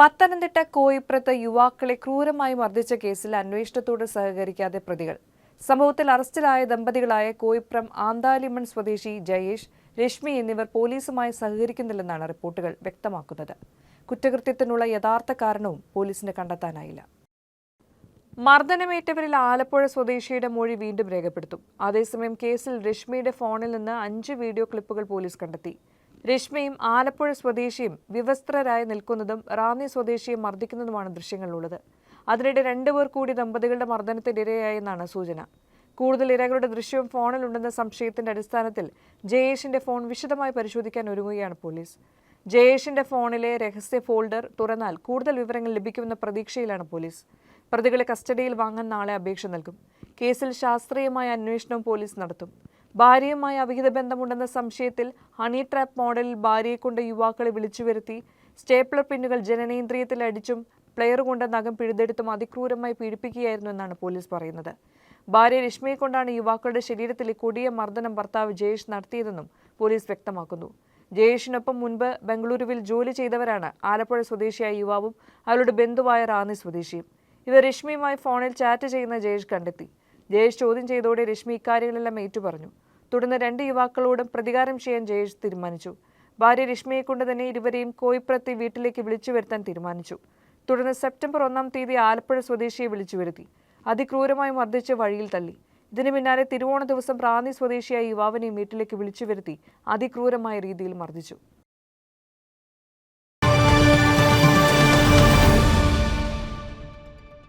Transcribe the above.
പത്തനംതിട്ട കോയിപ്പുറത്ത് യുവാക്കളെ ക്രൂരമായി മർദ്ദിച്ച കേസിൽ അന്വേഷണത്തോട് സഹകരിക്കാതെ പ്രതികൾ. സംഭവത്തിൽ അറസ്റ്റിലായ ദമ്പതികളായ കോയിപ്പുറം ആന്താലിമൺ സ്വദേശി ജയേഷ് രശ്മി എന്നിവർ പോലീസുമായി സഹകരിക്കുന്നില്ലെന്നാണ് റിപ്പോർട്ടുകൾ വ്യക്തമാക്കുന്നത്. കുറ്റകൃത്യത്തിനുള്ള യഥാർത്ഥ കാരണവും പോലീസിന് കണ്ടെത്താനായില്ല. മർദ്ദനമേറ്റവരിൽ ആലപ്പുഴ സ്വദേശിയുടെ മൊഴി വീണ്ടും രേഖപ്പെടുത്തും. അതേസമയം കേസിൽ രശ്മിയുടെ ഫോണിൽ നിന്ന് അഞ്ച് വീഡിയോ ക്ലിപ്പുകൾ പോലീസ് കണ്ടെത്തി. രശ്മിയും ആലപ്പുഴ സ്വദേശിയും വിവസ്ത്രരായി നിൽക്കുന്നതും റാന്നി സ്വദേശിയെ മർദ്ദിക്കുന്നതുമാണ് ദൃശ്യങ്ങളിലുള്ളത്. അതിനിടെ രണ്ടുപേർ കൂടി ദമ്പതികളുടെ മർദ്ദനത്തിനിരയായെന്നാണ് സൂചന. കൂടുതൽ ഇരകളുടെ ദൃശ്യവും ഫോണിലുണ്ടെന്ന സംശയത്തിന്റെ അടിസ്ഥാനത്തിൽ ജയേഷിന്റെ ഫോൺ വിശദമായി പരിശോധിക്കാൻ ഒരുങ്ങുകയാണ് പോലീസ്. ജയേഷിന്റെ ഫോണിലെ രഹസ്യ ഫോൾഡർ തുറന്നാൽ കൂടുതൽ വിവരങ്ങൾ ലഭിക്കുമെന്ന പ്രതീക്ഷയിലാണ് പോലീസ്. പ്രതികളെ കസ്റ്റഡിയിൽ വാങ്ങാൻ നാളെ അപേക്ഷ നൽകും. കേസിൽ ശാസ്ത്രീയമായ അന്വേഷണവും പോലീസ് നടത്തും. ഭാര്യയുമായി അവിഹിത ബന്ധമുണ്ടെന്ന സംശയത്തിൽ ഹണി ട്രാപ്പ് മോഡലിൽ ഭാര്യയെ കൊണ്ട് യുവാക്കളെ വിളിച്ചു വരുത്തി. സ്റ്റേപ്ലർ പിന്നുകൾ ജനനേന്ദ്രിയത്തിൽ അടിച്ചും പ്ലെയർ കൊണ്ട് നഖം പിഴുതെടുത്തും അതിക്രൂരമായി പീഡിപ്പിക്കുകയായിരുന്നു എന്നാണ് പോലീസ് പറയുന്നത്. ഭാര്യ രശ്മിയെ കൊണ്ടാണ് യുവാക്കളുടെ ശരീരത്തിലെ കൊടിയ മർദ്ദനം ഭർത്താവ് ജയേഷ് നടത്തിയതെന്നും പോലീസ് വ്യക്തമാക്കുന്നു. ജയേഷിനൊപ്പം മുൻപ് ബംഗളൂരുവിൽ ജോലി ചെയ്തവരാണ് ആലപ്പുഴ സ്വദേശിയായ യുവാവും അവരുടെ ബന്ധുവായ റാന്നി സ്വദേശിയും. ഇവർ രശ്മിയുമായി ഫോണിൽ ചാറ്റ് ചെയ്യുന്ന ജയേഷ് കണ്ടെത്തി. ജയേഷ് ചോദ്യം ചെയ്തതോടെ രശ്മി ഇക്കാര്യങ്ങളെല്ലാം ഏറ്റുപറഞ്ഞു. തുടർന്ന് രണ്ട് യുവാക്കളോടും പ്രതികാരം ചെയ്യാൻ ജയേഷ് തീരുമാനിച്ചു. ഭാര്യ രശ്മിയെ കൊണ്ട് തന്നെ ഇരുവരെയും കോയിപ്രത്തെ വീട്ടിലേക്ക് വിളിച്ചു വരുത്താൻ തീരുമാനിച്ചു. തുടർന്ന് സെപ്റ്റംബർ ഒന്നാം തീയതി ആലപ്പുഴ സ്വദേശിയെ വിളിച്ചു വരുത്തി. അതിക്രൂരമായി മർദ്ദിച്ച് വഴിയിൽ തള്ളി. ഇതിനു പിന്നാലെ തിരുവോണ ദിവസം പ്രാന്തി സ്വദേശിയായ യുവാവിനെയും വീട്ടിലേക്ക് വിളിച്ചു വരുത്തി അതിക്രൂരമായ രീതിയിൽ മർദ്ദിച്ചു.